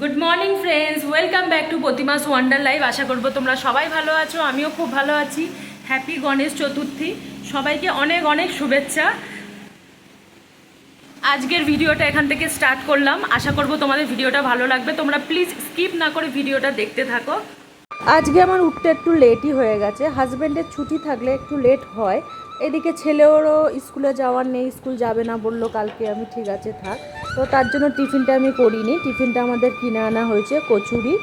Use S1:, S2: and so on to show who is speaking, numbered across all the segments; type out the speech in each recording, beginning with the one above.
S1: Good morning friends welcome back to Pratimas wonder live আশা করব তোমরা সবাই ভালো আছো, আমিও খুব ভালো আছি। হ্যাপি গণেশ চতুর্থী সবাইকে অনেক অনেক শুভেচ্ছা। আজকের ভিডিওটা এখান থেকে স্টার্ট করলাম। আশা করব তোমাদের ভিডিওটা ভালো লাগবে। তোমরা প্লিজ স্কিপ না করে ভিডিওটা দেখতে থাকো।
S2: আজকে আমার উঠতে একটু লেটই হয়ে গেছে। হাজব্যান্ডের ছুটি থাকলে একটু লেট হয়। এদিকে ছেলেওরও স্কুলে যাওয়ার নেই, স্কুল যাবে না বলল কালকে। আমি ঠিক আছে, থাক। তো তার জন্য টিফিনটা আমি করিনি। টিফিনটা আমাদের কিনে আনা হয়েছে, কচুরি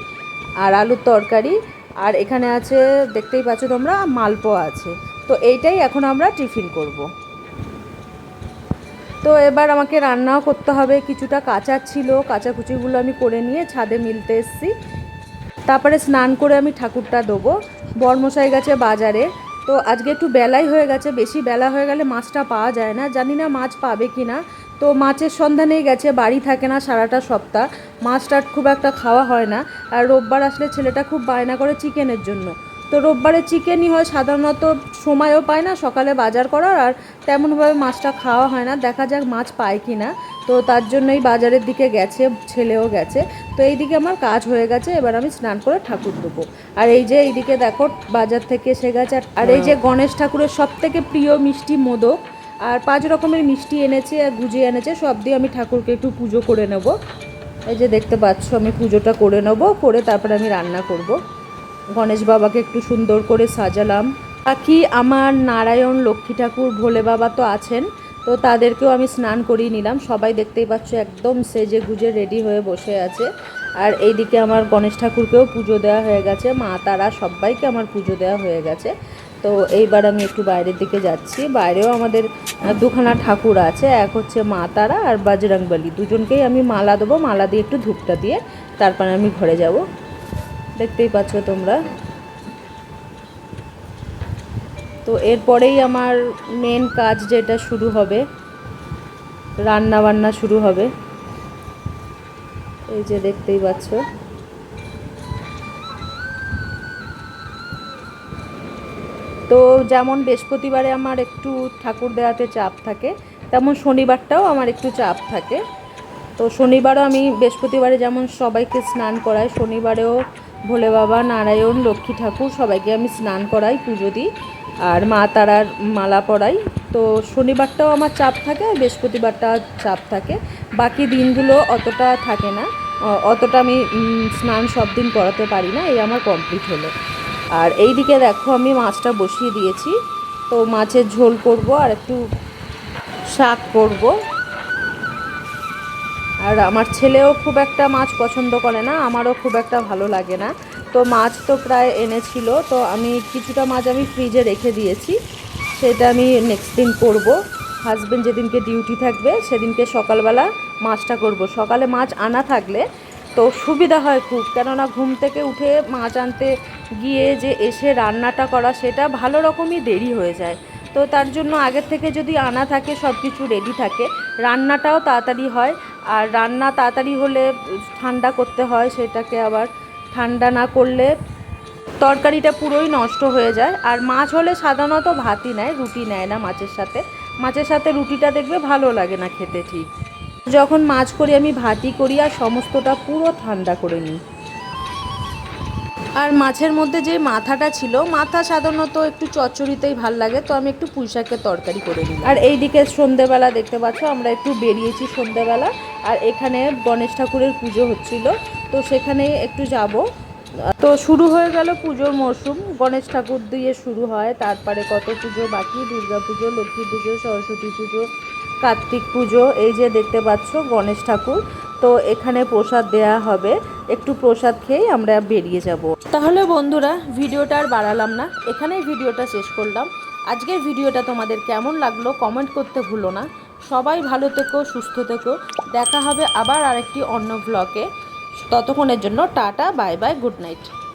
S2: আর আলুর তরকারি। আর এখানে আছে, দেখতেই পাচ্ছ তোমরা, মালপোয়া আছে। তো এইটাই এখন আমরা টিফিন করব। তো এবার আমাকে রান্নাও করতে হবে। কিছুটা কাঁচা ছিল, কাঁচাকুচিগুলো আমি করে নিয়ে ছাদে মিলতে এসেছি। তারপরে স্নান করে আমি ঠাকুরটা দেবো। বরমশাই গেছে বাজারে। তো আজকে একটু বেলাই হয়ে গেছে। বেশি বেলা হয়ে গেলে মাছটা পাওয়া যায় না। জানি না মাছ পাবে কি না তো মাছের সন্ধানেই গেছে বাড়ি থাকে না সারাটা সপ্তাহ। মাছটা খুব একটা খাওয়া হয় না। আর রোববার আসলে ছেলেটা খুব বায়না করে চিকেনের জন্য। তো রোববারে চিকেনই হয় সাধারণত সময়ও পায় না সকালে বাজার করার। আর তেমনভাবে মাছটা খাওয়া হয় না দেখা যাক মাছ পায় কি না। তো তার জন্যই বাজারের দিকে গেছে ছেলেও গেছে। তো এইদিকে আমার কাজ হয়ে গেছে এবার আমি স্নান করে ঠাকুর দেবো। আর এই যে এইদিকে দেখো বাজার থেকে এসে গেছে। আর- আর এই যে গণেশ ঠাকুরের সব থেকে প্রিয় মিষ্টি মোদক আর পাঁচ রকমের মিষ্টি এনেছে আর গুজিয়ে এনেছে, সব দিয়ে আমি ঠাকুরকে একটু পুজো করে নেব। এই যে দেখতে পাচ্ছ, আমি পুজোটা করে নেব, করে তারপরে আমি রান্না করব। গণেশ বাবাকে একটু সুন্দর করে সাজালাম। বাকি আমার নারায়ণ লক্ষ্মী ঠাকুর ভোলে বাবা তো আছেন, তো তাদেরকেও আমি স্নান করিয়ে নিলাম। সবাই দেখতেই পাচ্ছ, একদম সেজে গুজে রেডি হয়ে বসে আছে। আর এইদিকে আমার গণেশ ঠাকুরকেও পুজো দেওয়া হয়ে গেছে, মা তারা সবাইকে আমার পুজো দেওয়া হয়ে গেছে। তো এইবার আমি একটু বাইরের দিকে যাচ্ছি। বাইরেও আমাদের দুখানা ঠাকুর আছে। এক হচ্ছে মা তারা আর বাজরাংবালি। দুজনকেই আমি মালা দেবো। মালা দিয়ে একটু ধূপটা দিয়ে তারপরে আমি ঘরে যাব। দেখতেই পাচ্ছ তোমরা। তো এরপরেই আমার মেন কাজ যেটা শুরু হবে রান্না বান্না শুরু হবে। এই যে দেখতেই পাচ্ছ। তো যেমন বৃহস্পতিবারে আমার একটু ঠাকুর দেওয়াতে চাপ থাকে, তেমন শনিবারটাও আমার একটু চাপ থাকে। তো শনিবারও আমি বৃহস্পতিবারে যেমন সবাইকে স্নান করাই, শনিবারেও ভোলে বাবা, নারায়ণ, লক্ষ্মী ঠাকুর সবাইকে আমি স্নান করাই, পুজো দিই। আর মা তারার মালা পরাই। তো শনিবারটাও আমার চাপ থাকে, আর বৃহস্পতিবারটা চাপ থাকে। বাকি দিনগুলো অতটা থাকে না। অতটা আমি স্নান সব দিন করাতে পারি না, এই আমার কমপ্লিট হলো। আর এই দিকে দেখো আমি মাছটা বসিয়ে দিয়েছি। তো মাছের ঝোল করব আর একটু শাক করব। আর আমার ছেলেও খুব একটা মাছ পছন্দ করে না, আমারও খুব একটা ভালো লাগে না। তো মাছ তো প্রায় এনেছিল, তো আমি কিছুটা মাছ আমি ফ্রিজে রেখে দিয়েছি। সেটা আমি নেক্সট দিন করব। হাজব্যান্ড যেদিনকে ডিউটি থাকবে, সেদিনকে সকালবেলা মাছটা করব। সকালে মাছ আনা থাকলে তো সুবিধা হয় খুব। কেননা ঘুম থেকে উঠে মাছ আনতে গিয়ে যে এসে রান্নাটা করা, সেটা ভালো রকমই দেরি হয়ে যায়। তো তার জন্য আগের থেকে যদি আনা থাকে সব কিছু রেডি থাকে, রান্নাটাও তাড়াতাড়ি হয়। আর রান্না তাড়াতাড়ি হলে ঠান্ডা করতে হয়, সেটাকে আবার ঠান্ডা না করলে তরকারিটা পুরোই নষ্ট হয়ে যায়। আর মাছ হলে সাধারণত ভাতই নেয়, রুটি নেয় না মাছের সাথে। মাছের সাথে রুটিটা দেখবে ভালো লাগে না খেতে ঠিক। যখন মাছ করি, আমি ভাতই করি আর সমস্তটা পুরো ঠান্ডা করে নিই। আর মাছের মধ্যে যে মাথাটা ছিল, মাথা সাধারণত একটু চচ্চড়িতেই ভালো লাগে, তো আমি একটু পুঁই শাকের তরকারি করে নিই আর এইদিকে সন্ধেবেলা দেখতে পাচ্ছ, আমরা একটু বেরিয়েছি সন্ধেবেলা, আর এখানে গণেশ ঠাকুরের পুজো হচ্ছিল, তো সেখানে একটু যাব। তো শুরু হয়ে গেল পুজোর মরশুম, গণেশ ঠাকুর দিয়ে শুরু হয়, তারপরে কত পুজো বাকি? দুর্গা পুজো, লক্ষ্মী পুজো, সরস্বতী পুজো কার্তিক পুজো, এই যে দেখতে পাচ্ছ গণেশ ঠাকুর। তো এখানে প্রসাদ দেয়া হবে। একটু প্রসাদ খেয়েই আমরা বেরিয়ে যাব। তাহলে বন্ধুরা, ভিডিওটা আর বাড়ালাম না। এখানেই ভিডিওটা শেষ করলাম। আজকের ভিডিওটা তোমাদের কেমন লাগল কমেন্ট করতে ভুলো না। সবাই ভালো থেকো, সুস্থ থেকো। দেখা হবে আবার আরেকটি অন্য ব্লগে ততক্ষণের জন্য tata, bye bye, good night.